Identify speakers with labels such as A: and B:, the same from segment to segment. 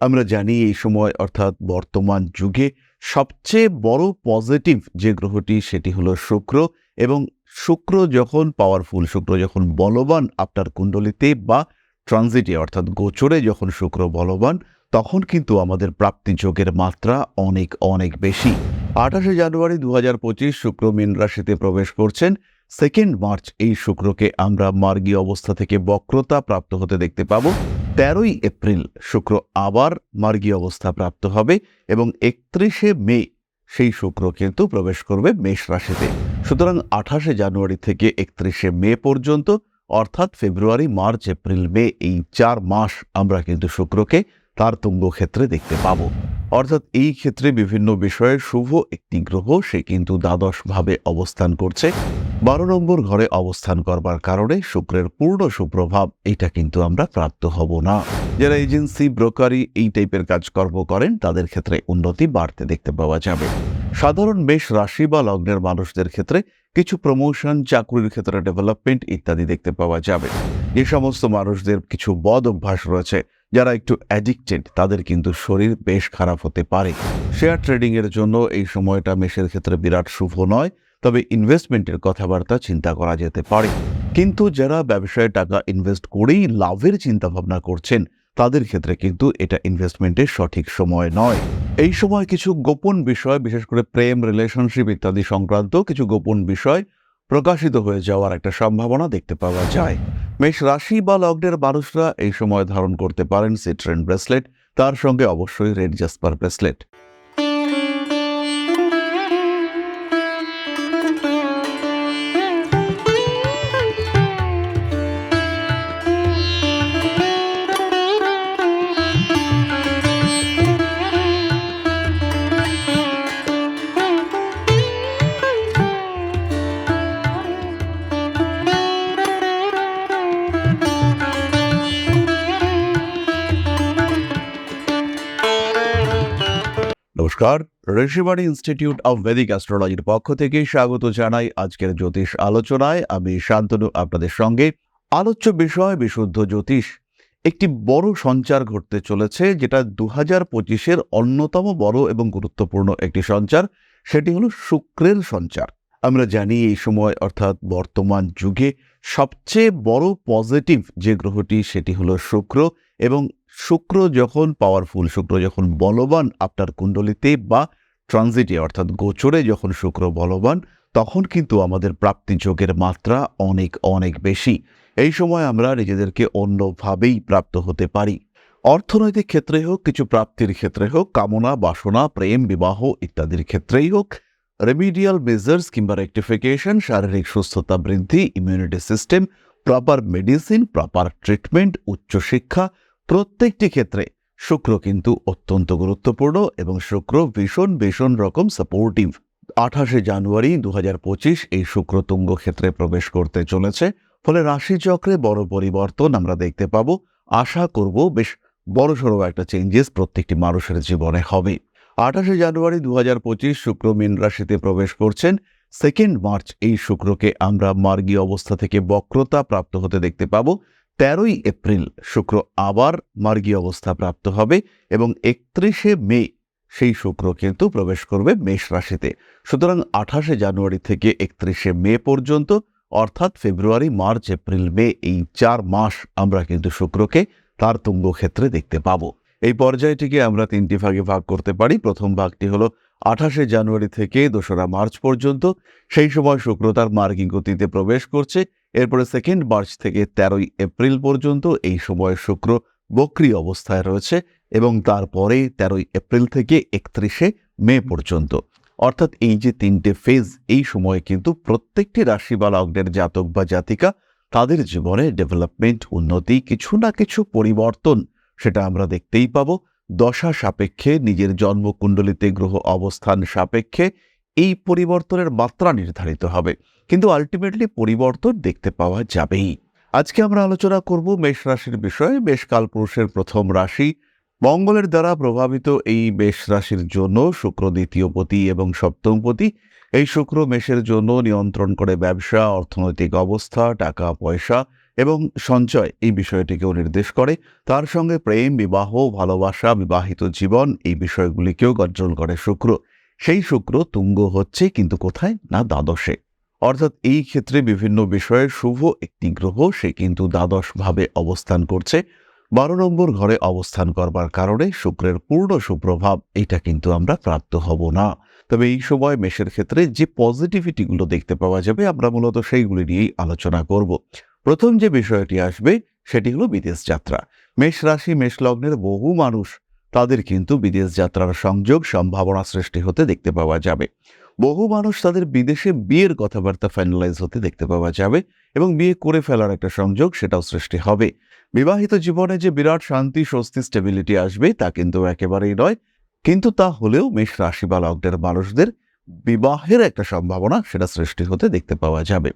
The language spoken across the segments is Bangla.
A: আমরা জানি এই সময়, অর্থাৎ বর্তমান যুগে, সবচেয়ে বড় পজিটিভ যে গ্রহটি, সেটি হলো শুক্র। এবং শুক্র যখন পাওয়ারফুল শুক্র যখন বলবান আপনার কুণ্ডলিতে বা ট্রানজিটে অর্থাৎ গোচরে যখন শুক্র বলবান, তখন কিন্তু আমাদের প্রাপ্তি যোগের মাত্রা অনেক অনেক বেশি। আঠাশে জানুয়ারি দু হাজার পঁচিশ শুক্র মীন রাশিতে প্রবেশ করছেন। সেকেন্ড মার্চ এই শুক্রকে আমরা মার্গীয় অবস্থা থেকে বক্রতা প্রাপ্ত হতে দেখতে পাবো। তেরোই এপ্রিল শুক্র আবার মার্গী অবস্থা প্রাপ্ত হবে এবং একত্রিশে মে সেই শুক্র কিন্তু প্রবেশ করবে মেষ রাশিতে। সুতরাং আঠাশে জানুয়ারি থেকে একত্রিশে মে পর্যন্ত, অর্থাৎ ফেব্রুয়ারি, মার্চ, এপ্রিল, মে এই চার মাস আমরা কিন্তু শুক্রকে তার তুঙ্গ ক্ষেত্রে দেখতে পাবো। অর্থাৎ এই ক্ষেত্রে বিভিন্ন বিষয়ে শুভ একটি গ্রহ সে কিন্তু দ্বাদশভাবে অবস্থান করছে। বারো নম্বর ঘরে অবস্থান করবার কারণে শুক্রের পূর্ণ সুপ্রভাব, এটা কিন্তু আমরা প্রাপ্ত হব না। যারা এজেন্সি, ব্রোকারি এই টাইপের কাজকর্ম করেন, তাদের ক্ষেত্রে উন্নতি বাড়তে দেখতে পাওয়া যাবে। সাধারণ বেশ রাশি বা লগ্নের মানুষদের ক্ষেত্রে কিছু প্রমোশন চাকরির ক্ষেত্রে ডেভেলপমেন্ট ইত্যাদি দেখতে পাওয়া যাবে। যে সমস্ত মানুষদের কিছু বদ অভ্যাস রয়েছে যারা একটু অ্যাডিক্টেড তাদের কিন্তু শরীর বেশ খারাপ হতে পারে। শেয়ার ট্রেডিং এর জন্য এই সময়টা মেষের ক্ষেত্রে বিরাট শুভ নয়, তবে ইনভেস্টমেন্টের কথাবার্তা চিন্তা করা যেতে পারে। কিন্তু যারা ব্যবসায় টাকা ইনভেস্ট করেই লাভের চিন্তা ভাবনা করছেন, তাদের ক্ষেত্রে কিন্তু এটা ইনভেস্টমেন্টের সঠিক সময় নয়। এই সময় কিছু গোপন বিষয়, বিশেষ করে প্রেম রিলেশনশিপ ইত্যাদি সংক্রান্ত কিছু গোপন বিষয় প্রকাশিত হয়ে যাওয়ার একটা সম্ভাবনা দেখতে পাওয়া যায়। মেষ রাশি বা লগ্নের মানুষরা এই সময় ধারণ করতে পারেন সিট্রেন ব্রেসলেট তার সঙ্গে অবশ্যই red jasper bracelet namaskar. Rishibani institute of Vedic অ্যাস্ট্রোলজির পক্ষ থেকে স্বাগত জানাই আজকের জ্যোতিষ আলোচনায়। আমি শান্তনু, আপনাদের সঙ্গে। আলোচ্য বিষয়, বিশুদ্ধ জ্যোতিষ। একটি বড় সঞ্চার ঘটতে চলেছে, যেটা দু হাজার পঁচিশের অন্যতম বড় এবং গুরুত্বপূর্ণ একটি সঞ্চার। সেটি হলো শুক্রের সঞ্চার। আমরা জানি এই সময়, অর্থাৎ বর্তমান যুগে, সবচেয়ে বড় পজিটিভ যে গ্রহটি, সেটি হলো শুক্র এবং শুক্র যখন পাওয়ারফুল শুক্র যখন বলবান আপনার কুণ্ডলিতে বা ট্রানজিটে অর্থাৎ গোচরে যখন শুক্র বলবান, তখন কিন্তু আমাদের প্রাপ্তি যোগের মাত্রা অনেক অনেক বেশি। এই সময় আমরা নিজেদেরকে অন্যভাবেই প্রাপ্ত হতে পারি। অর্থনৈতিক ক্ষেত্রে হোক, কিছু প্রাপ্তির ক্ষেত্রে হোক, কামনা, বাসনা, প্রেম, বিবাহ ইত্যাদির ক্ষেত্রেই হোক রেমিডিয়াল মেজার্স কিংবা রেক্টিফিকেশন শারীরিক সুস্থতা বৃদ্ধি immunity system proper medicine proper treatment উচ্চশিক্ষা প্রত্যেকটি ক্ষেত্রে শুক্র কিন্তু অত্যন্ত গুরুত্বপূর্ণ এবং শুক্র ভীষণ ভীষণ রকম সাপোর্টিভ আঠাশে জানুয়ারি দু হাজার পঁচিশ এই শুক্র তুঙ্গ ক্ষেত্রে প্রবেশ করতে চলেছে। ফলে রাশিচক্রে বড় পরিবর্তন আমরা দেখতে পাব। আশা করব বেশ বড়সড় একটা চেঞ্জেস প্রত্যেকটি মানুষের জীবনে হবে। আঠাশে জানুয়ারি দু হাজার পঁচিশ শুক্র মীন রাশিতে প্রবেশ করছেন। সেকেন্ড মার্চ এই শুক্রকে আমরা মার্গীয় অবস্থা থেকে বক্রতা প্রাপ্ত হতে দেখতে পাবো। তেরোই এপ্রিল শুক্র আবার মার্গীয় অবস্থা প্রাপ্ত হবে এবং একত্রিশে মে সেই শুক্র কিন্তু প্রবেশ করবে মেষ রাশিতে। সুতরাং আঠাশে জানুয়ারি থেকে একত্রিশে মে পর্যন্ত, অর্থাৎ ফেব্রুয়ারি, মার্চ, এপ্রিল, মে এই চার মাস আমরা কিন্তু শুক্রকে তার তুঙ্গ ক্ষেত্রে দেখতে পাবো। এই পর্যায়টিকে আমরা তিনটি ভাগে ভাগ করতে পারি। প্রথম ভাগটি হলো আঠাশে জানুয়ারি থেকে দোসরা মার্চ পর্যন্ত। সেই সময় শুক্র তার মার্গী গতিতে প্রবেশ করছে। এরপরে সেকেন্ড মার্চ থেকে তেরোই এপ্রিল পর্যন্ত এই সময় শুক্র বক্রি অবস্থায় রয়েছে এবং তারপরে তেরোই এপ্রিল থেকে একত্রিশে মে পর্যন্ত। অর্থাৎ এই যে তিনটে ফেজ এই সময়ে কিন্তু প্রত্যেকটি রাশি বা লগ্নের জাতক বা জাতিকা তাদের জীবনে ডেভেলপমেন্ট উন্নতি, কিছু না কিছু পরিবর্তন সেটা আমরা দেখতেই পাব। দশা সাপেক্ষে, নিজের জন্মকুণ্ডলিতে গ্রহ অবস্থান সাপেক্ষে এই পরিবর্তনের মাত্রা নির্ধারিত হবে। কিন্তু আলটিমেটলি পরিবর্তন দেখতে পাওয়া যাবেই। আজকে আমরা আলোচনা করব মেষ রাশির বিষয়ে। মেষ কালপুরুষের প্রথম রাশি। মঙ্গলের দ্বারা প্রভাবিত এই মেষ রাশির জন্য শুক্র দ্বিতীয় পতি এবং সপ্তম পতি এই শুক্র মেষের জন্য নিয়ন্ত্রণ করে ব্যবসা, অর্থনৈতিক অবস্থা, টাকা, পয়সা এবং সঞ্চয় এই বিষয়টিকেও নির্দেশ করে। তার সঙ্গে প্রেম, বিবাহ, ভালোবাসা, বিবাহিত জীবন এই বিষয়গুলিকেও গর্জন করে শুক্র। সেই শুক্র তুঙ্গ হচ্ছে কিন্তু কোথায়? না দ্বাদশে। অর্থাৎ এই ক্ষেত্রে বিভিন্ন বিষয়ে শুভ একটি গ্রহ, সে কিন্তু দ্বাদশ ভাবে অবস্থান করছে। বারো নম্বর ঘরে অবস্থান করবার কারণে শুক্রের পূর্ণ সুপ্রভাব, এটা কিন্তু আমরা প্রাপ্ত হব না। তবে এই সময় মেষের ক্ষেত্রে যে পজিটিভিটিগুলো দেখতে পাওয়া যাবে, আমরা মূলত সেইগুলি নিয়েই আলোচনা করব। প্রথম যে বিষয়টি আসবে, সেটি হলো বিদেশ যাত্রা। মেষ রাশি, মেষ লগ্নের বহু মানুষ, তাদের কিন্তু বিদেশ যাত্রার সংযোগ, সম্ভাবনা সৃষ্টি হতে দেখতে পাওয়া যাবে। বহু মানুষ তাদের বিদেশে বিয়ের কথাবার্তা ফাইনালাইজ হতে দেখতে পাওয়া যাবে এবং বিয়ে করে ফেলার একটা সংযোগ সেটাও সৃষ্টি হবে। বিবাহিত জীবনে যে বিরাট শান্তি, স্বস্তি স্টেবিলিটি আসবে তা কিন্তু একেবারেই নয়। কিন্তু তা হলেও মেষ রাশি বা লগ্নের মানুষদের বিবাহের একটা সম্ভাবনা সেটা সৃষ্টি হতে দেখতে পাওয়া যাবে।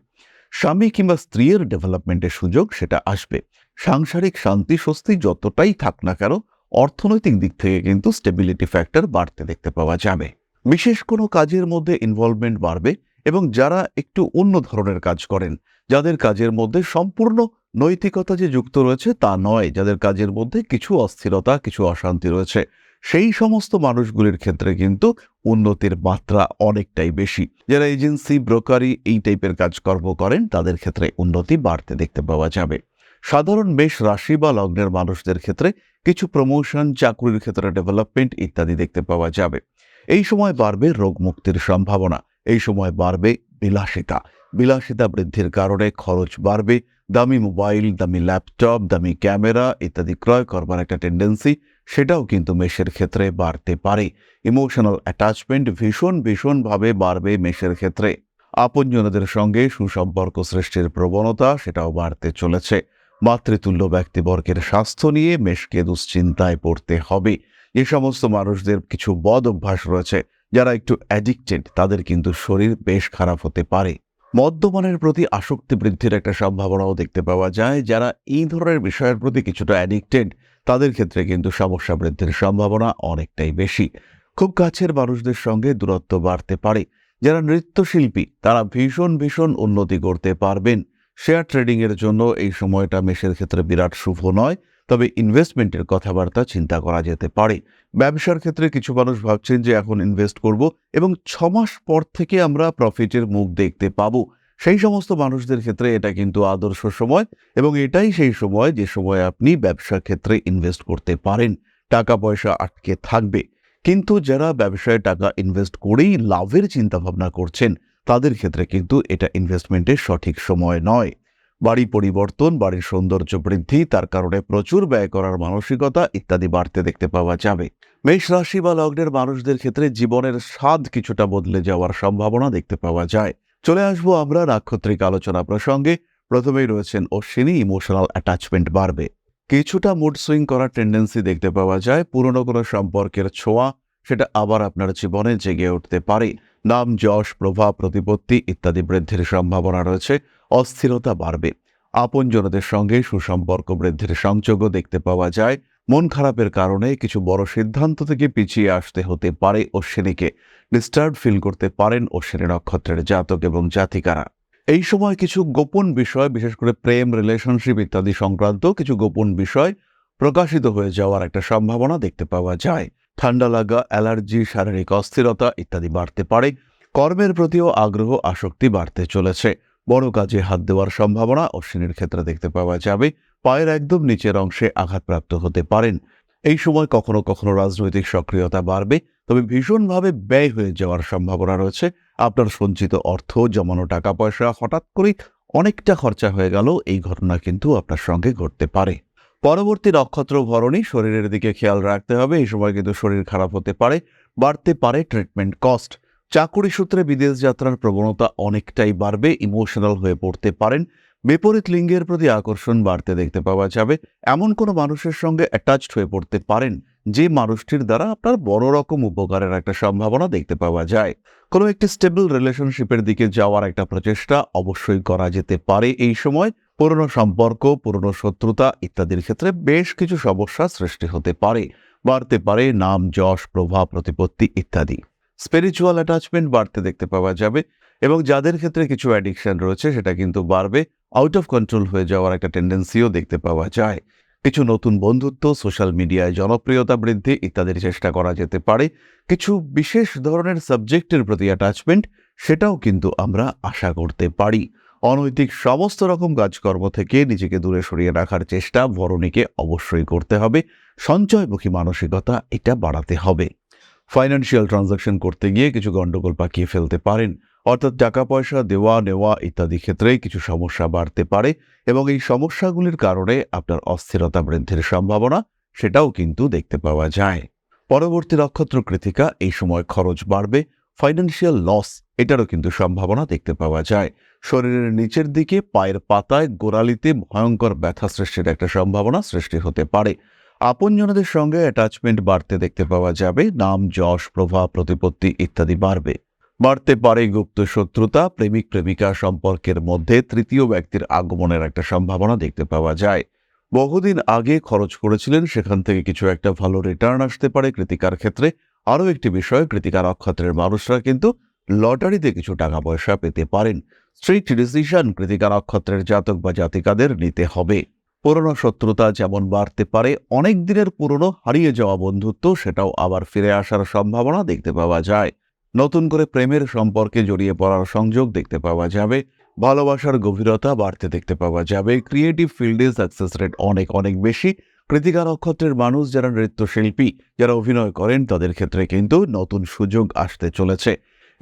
A: স্বামী কিংবা স্ত্রীর ডেভেলপমেন্টের সুযোগ সেটা আসবে। সাংসারিক শান্তি, স্বস্তি যতটাই থাক না কেন, অর্থনৈতিক দিক থেকে কিন্তু স্টেবিলিটি ফ্যাক্টর বাড়তে দেখতে পাওয়া যাবে। বিশেষ কোনো কাজের মধ্যে ইনভলভমেন্ট বাড়বে এবং যারা একটু অন্য ধরনের কাজ করেন, যাদের কাজের মধ্যে সম্পূর্ণ নৈতিকতা যে যুক্ত রয়েছে তা নয়, যাদের কাজের মধ্যে কিছু অস্থিরতা, কিছু অশান্তি রয়েছে, সেই সমস্ত মানুষগুলির ক্ষেত্রে কিন্তু উন্নতির মাত্রা অনেকটাই বেশি। যারা এজেন্সি, ব্রোকারি এই টাইপের কাজকর্ম করেন, তাদের ক্ষেত্রে উন্নতি বাড়তে দেখতে পাওয়া যাবে। সাধারণ বেশ রাশি বা লগ্নের মানুষদের ক্ষেত্রে কিছু প্রমোশন চাকরির ক্ষেত্রে ডেভেলপমেন্ট ইত্যাদি দেখতে পাওয়া যাবে। এই সময় বাড়বে রোগ মুক্তির সম্ভাবনা, এই সময় বাড়বে বিলাসিতা। বিলাসিতা বৃদ্ধির কারণে খরচ বাড়বে, দামি মোবাইল, দামি ল্যাপটপ, দামি ক্যামেরা ইত্যাদি ক্রয় করবার একটা টেন্ডেন্সি সেটাও কিন্তু মেষের ক্ষেত্রে বাড়তে পারে। ইমোশনাল অ্যাটাচমেন্ট ভীষণ ভীষণভাবে বাড়বে মেষের ক্ষেত্রে। আপনজনদের সঙ্গে সুসম্পর্ক সৃষ্টির প্রবণতা সেটাও বাড়তে চলেছে। মাতৃতুল্য ব্যক্তিবর্গের স্বাস্থ্য নিয়ে মেষকে দুশ্চিন্তায় পড়তে হবে। যে সমস্ত মানুষদের কিছু বদ অভ্যাস রয়েছে যারা একটু অ্যাডিক্টেড তাদের কিন্তু শরীর বেশ খারাপ হতে পারে। মদ্যপানের প্রতি আসক্তি বৃদ্ধির একটা সম্ভাবনাও দেখতে পাওয়া যায়। যারা এই ধরনের বিষয়ের প্রতি কিছুটা অ্যাডিক্টেড তাদের ক্ষেত্রে কিন্তু সমস্যা বৃদ্ধির সম্ভাবনা অনেকটাই বেশি। খুব কাছের মানুষদের সঙ্গে দূরত্ব বাড়তে পারে। যারা নৃত্যশিল্পী, তারা ভীষণ ভীষণ উন্নতি করতে পারবেন। শেয়ার ট্রেডিংয়ের জন্য এই সময়টা মেষের ক্ষেত্রে বিরাট শুভ নয়। তবে ইনভেস্টমেন্টের কথাবার্তা চিন্তা করা যেতে পারে। ব্যবসার ক্ষেত্রে কিছু মানুষ ভাবছেন যে এখন ইনভেস্ট করব এবং ছ মাস পর থেকে আমরা প্রফিটের মুখ দেখতে পাবো। সেই সমস্ত মানুষদের ক্ষেত্রে এটা কিন্তু আদর্শ সময় এবং এটাই সেই সময় যে সময় আপনি ব্যবসা ক্ষেত্রে ইনভেস্ট করতে পারেন। টাকা পয়সা আটকে থাকবে। কিন্তু যারা ব্যবসায় টাকা ইনভেস্ট করেই লাভের চিন্তা ভাবনা করছেন, তাদের ক্ষেত্রে কিন্তু এটা ইনভেস্টমেন্টের সঠিক সময় নয়। বাড়ি পরিবর্তন, বাড়ির সৌন্দর্য বৃদ্ধি, তার কারণে প্রচুর ব্যয় করার মানসিকতা ইত্যাদি বাড়তে দেখতে পাওয়া যাবে। মেষ রাশি বা লগ্নের মানুষদের ক্ষেত্রে জীবনের স্বাদ কিছুটা বদলে যাওয়ার সম্ভাবনা দেখতে পাওয়া যায়। চলে আসব আমরা নাক্ষত্রিক আলোচনা প্রসঙ্গে। প্রথমেই রয়েছেন অশ্বিনী ইমোশনাল অ্যাটাচমেন্ট বাড়বে। কিছুটা মুড সুইং করার টেন্ডেন্সি দেখতে পাওয়া যায়। পুরনো কোনো সম্পর্কের ছোঁয়া, সেটা আবার আপনার জীবনে জেগে উঠতে পারে। নাম, যশ, প্রভাব, প্রতিপত্তি ইত্যাদি বৃদ্ধির সম্ভাবনা রয়েছে। অস্থিরতা বাড়বে। আপনজনদের সঙ্গে সুসম্পর্ক বৃদ্ধির সংযোগও দেখতে পাওয়া যায়। মন খারাপের কারণে কিছু বড় সিদ্ধান্ত থেকে পিছিয়ে আসতে হতে পারে অশ্বিনীকে। ডিস্টার্ব ফিল করতে পারেন অশ্বিনী নক্ষত্রের জাতক এবং জাতিকারা। এই সময় কিছু গোপন বিষয়, বিশেষ করে প্রেম রিলেশনশিপ ইত্যাদি সংক্রান্ত কিছু গোপন বিষয় প্রকাশিত হয়ে যাওয়ার একটা সম্ভাবনা দেখতে পাওয়া যায়। ঠান্ডা লাগা, অ্যালার্জি, শারীরিক অস্থিরতা ইত্যাদি বাড়তে পারে। কর্মের প্রতিও আগ্রহ, আসক্তি বাড়তে চলেছে। বড় কাজে হাত দেওয়ার সম্ভাবনা অশ্বিনীর ক্ষেত্রে দেখতে পাওয়া যাবে। পায়ের একদম নিচের অংশে আঘাতপ্রাপ্ত হতে পারেন। এই সময় কখনো কখনো রাজনৈতিক সক্রিয়তা বাড়বে, তবে ভীষণভাবে ব্যয় হয়ে যাওয়ার সম্ভাবনা রয়েছে। আপনার সঞ্চিত অর্থ, জমানো টাকা পয়সা হঠাৎ করেই অনেকটা খরচা হয়ে গেল, এই ঘটনা কিন্তু আপনার সঙ্গে ঘটতে পারে। পরবর্তী নক্ষত্র ভরণী, শরীরের দিকে খেয়াল রাখতে হবে। এই সময় কিন্তু শরীর খারাপ হতে পারে, বাড়তে পারে ট্রিটমেন্ট কস্ট চাকুরি সূত্রে বিদেশ যাত্রার প্রবণতা অনেকটাই বাড়বে, ইমোশনাল হয়ে পড়তে পারেন। বিপরীত লিঙ্গের প্রতি আকর্ষণ বাড়তে দেখতে পাওয়া যাবে। এমন কোনো মানুষের সঙ্গে অ্যাটাচড হয়ে পড়তে পারেন, যে মানুষটির দ্বারা আপনার বড় রকম উপকারের একটা সম্ভাবনা দেখতে পাওয়া যায়। কোনো একটি স্টেবল রিলেশনশিপের দিকে যাওয়ার একটা প্রচেষ্টা অবশ্যই করা যেতে পারে এই সময়। পুরনো সম্পর্ক, পুরনো শত্রুতা ইত্যাদির ক্ষেত্রে বেশ কিছু সমস্যা সৃষ্টি হতে পারে। বাড়তে পারে নাম, যশ, প্রভাব, প্রতিপত্তি ইত্যাদি। স্পিরিচুয়াল অ্যাটাচমেন্ট বাড়তে দেখতে পাওয়া যাবে এবং যাদের ক্ষেত্রে কিছু অ্যাডিকশন রয়েছে, সেটা কিন্তু বাড়বে। আউট অফ কন্ট্রোল হয়ে যাওয়ার একটা টেন্ডেন্সিও দেখতে পাওয়া যায়। কিছু নতুন বন্ধুত্ব সোশ্যাল মিডিয়ায় জনপ্রিয়তা বৃদ্ধি ইত্যাদির চেষ্টা করা যেতে পারে। কিছু বিশেষ ধরনের সাবজেক্টের প্রতি অ্যাটাচমেন্ট সেটাও কিন্তু আমরা আশা করতে পারি। অনৈতিক সমস্ত রকম কাজকর্ম থেকে নিজেকে দূরে সরিয়ে রাখার চেষ্টা বরণীকে অবশ্যই করতে হবে। সঞ্চয়মুখী মানসিকতা এটা বাড়াতে হবে। ফাইন্যান্সিয়াল ট্রানজাকশন করতে গিয়ে কিছু গন্ডগোল পাকিয়ে ফেলতে পারেন। অর্থাৎ টাকা, পয়সা, দেওয়া, নেওয়া ইত্যাদি ক্ষেত্রে কিছু সমস্যা বাড়তে পারে এবং এই সমস্যাগুলির কারণে আপনার অস্থিরতা বৃদ্ধির সম্ভাবনা সেটাও কিন্তু দেখতে পাওয়া যায়। পরবর্তী নক্ষত্র কৃতিকা, এই সময় খরচ বাড়বে ফাইন্যান্সিয়াল লস এটারও কিন্তু সম্ভাবনা দেখতে পাওয়া যায়। শরীরের নিচের দিকে পায়ের পাতায় গোড়ালিতে ভয়ঙ্কর ব্যথা সৃষ্টির একটা সম্ভাবনা সৃষ্টি হতে পারে। আপনজনদের সঙ্গে অ্যাটাচমেন্ট বাড়তে দেখতে পাওয়া যাবে, নাম, যশ, প্রভাব, প্রতিপত্তি ইত্যাদি বাড়বে। বাড়তে পারে গুপ্ত শত্রুতা, প্রেমিক, প্রেমিকা সম্পর্কের মধ্যে তৃতীয় ব্যক্তির আগমনের একটা সম্ভাবনা দেখতে পাওয়া যায়। বহুদিন আগে খরচ করেছিলেন, সেখান থেকে কিছু একটা ভালো রিটার্ন আসতে পারে কৃতিকার ক্ষেত্রে। আরও একটি বিষয়, কৃতিকার নক্ষত্রের মানুষরা কিন্তু লটারিতে কিছু টাকা পয়সা পেতে পারেন। স্ট্রিক্ট ডিসিশন কৃতিকা নক্ষত্রের জাতক বা জাতিকাদের নিতে হবে। পুরনো শত্রুতা যেমন বাড়তে পারে, অনেক দিনের পুরনো হারিয়ে যাওয়া বন্ধুত্ব সেটাও আবার ফিরে আসার সম্ভাবনা দেখতে পাওয়া যায়। নতুন করে প্রেমের সম্পর্কে জড়িয়ে পড়ার সংযোগ দেখতে পাওয়া যাবে, ভালোবাসার গভীরতা বাড়তে দেখতে পাওয়া যাবে ক্রিয়েটিভ ফিল্ডে সাকসেস রেট অনেক অনেক বেশি। কৃতিকা নক্ষত্রের মানুষ যারা নৃত্যশিল্পী, যারা অভিনয় করেন, তাদের ক্ষেত্রে কিন্তু নতুন সুযোগ আসতে চলেছে।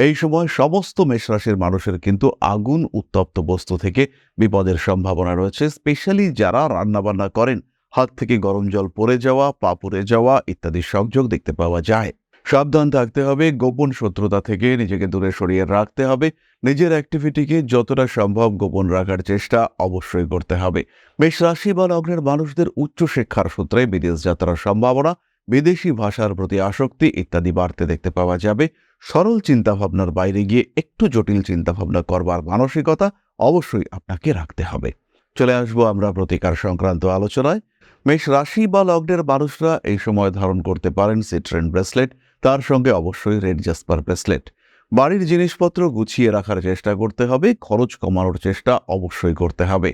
A: এই সময় সমস্ত মেষ রাশির মানুষের কিন্তু আগুন উত্তপ্ত বস্তু থেকে বিপদের সম্ভাবনা রয়েছে স্পেশালি যারা রান্নাবান্না করেন। হাত থেকে গরম জল পড়ে যাওয়া, পা পুড়ে যাওয়া ইত্যাদি সংযোগ দেখতে পাওয়া যায়। সাবধান থাকতে হবে, গোপন শত্রুতা থেকে নিজেকে দূরে সরিয়ে রাখতে হবে। নিজের অ্যাক্টিভিটিকে যতটা সম্ভব গোপন রাখার চেষ্টা অবশ্যই করতে হবে। বেশ রাশি বা লগ্নের মানুষদের উচ্চ শিক্ষার সূত্রে বিদেশ যাত্রার সম্ভাবনা, বিদেশি ভাষার প্রতি আসক্তি ইত্যাদি বাড়তে দেখতে পাওয়া যাবে। সরল চিন্তাভাবনার বাইরে গিয়ে একটু জটিল চিন্তাভাবনা করবার মানসিকতা অবশ্যই আপনাকে রাখতে হবে। চলে আসব আমরা প্রতিকার সংক্রান্ত আলোচনায়। মেষ রাশি বা লগ্নের মানুষরা এই সময় ধারণ করতে পারেন সিট্রেন ব্রেসলেট তার সঙ্গে অবশ্যই রেড জাসপার ব্রেসলেট বাড়ির জিনিসপত্র গুছিয়ে রাখার চেষ্টা করতে হবে, খরচ কমানোর চেষ্টা অবশ্যই করতে হবে।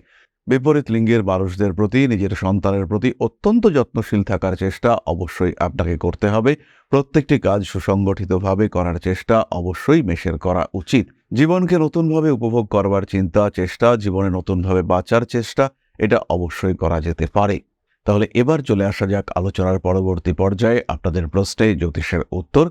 A: বিপরীত লিঙ্গের মানুষদের প্রতি, নিজের সন্তানের প্রতি অত্যন্ত যত্নশীল থাকার চেষ্টা অবশ্যই আপনাকে করতে হবে। প্রত্যেকটি কাজ সুসংগঠিতভাবে করার চেষ্টা অবশ্যই মেষের করা উচিত। জীবনকে নতুনভাবে উপভোগ করবার চিন্তা, চেষ্টা, জীবনে নতুনভাবে বাঁচার চেষ্টা, এটা অবশ্যই করা যেতে পারে। তাহলে এবার চলে আসা যাক আলোচনার পরবর্তী পর্যায়ে। আপনাদের প্রশ্নে জ্যোতিষের উত্তর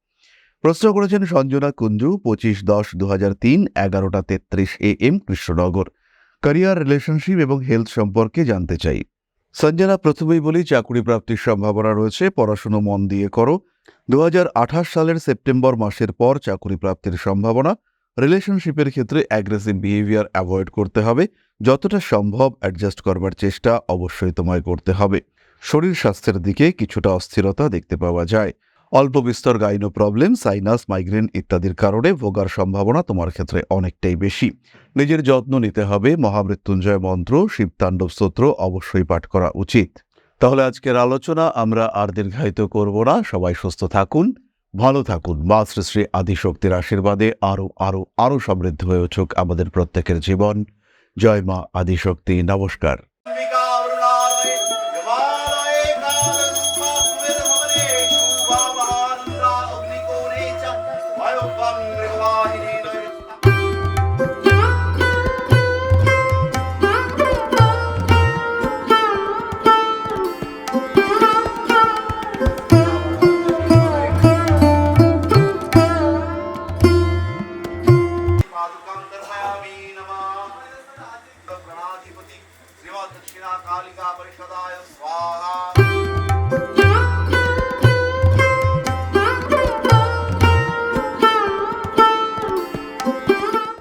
A: প্রশ্ন করেছেন সঞ্জনা কুঞ্জু, পঁচিশ দশ দু হাজার তিন, এগারোটা তেত্রিশ A M, Krishnanagar. Career relationship এবং হেলথ সম্পর্কে জানতে চাই। সঞ্জনা, প্রথমেই বলি চাকরি প্রাপ্তির সম্ভাবনা রয়েছে, পড়াশুনো মন দিয়ে করো। দু হাজার আঠাশ সালের সেপ্টেম্বর মাসের পর চাকরি প্রাপ্তির সম্ভাবনা। রিলেশনশিপের ক্ষেত্রে অ্যাগ্রেসিভ বিহেভিয়ার অ্যাভয়েড করতে হবে। যতটা সম্ভব অ্যাডজাস্ট করবার চেষ্টা অবশ্যই তোমায় করতে হবে। শরীর স্বাস্থ্যের দিকে কিছুটা অস্থিরতা দেখতে পাওয়া যায়। অল্প বিস্তর গাইনো প্রবলেম সাইনাস মাইগ্রেন ইত্যাদির কারণে ভোগার সম্ভাবনা তোমার ক্ষেত্রে অনেকটাই বেশি। নিজের যত্ন নিতে হবে, মহামৃত্যুঞ্জয় মন্ত্র, শিবতাণ্ডব স্তোত্র অবশ্যই পাঠ করা উচিত। তাহলে আজকের আলোচনা আমরা আর দীর্ঘায়িত করব না। সবাই সুস্থ থাকুন, ভালো থাকুন। মা শ্রী শ্রী আদিশক্তির আশীর্বাদে আরও আরও আরও সমৃদ্ধ হয়ে উঠুক আমাদের প্রত্যেকের জীবন। জয় মা আদিশক্তি। নমস্কার।